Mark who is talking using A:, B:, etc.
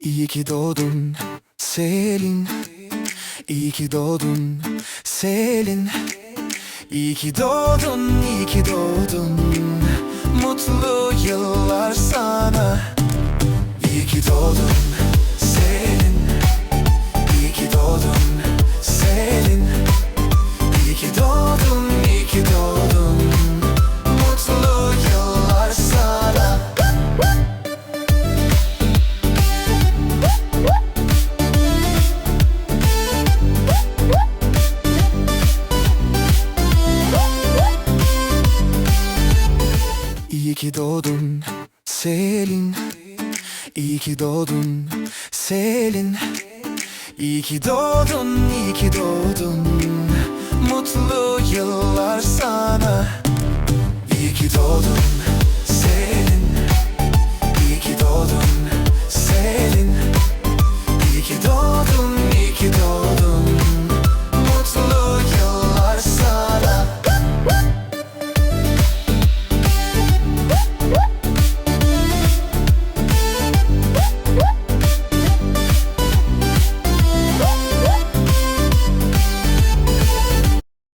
A: İyi ki doğdun Selin. İyi ki doğdun Selin. İyi ki doğdun, iyi ki doğdun İyi ki doğdun Selin. İyi ki doğdun Selin. İyi ki doğdun, iyi ki doğdun. Mutlu yıllar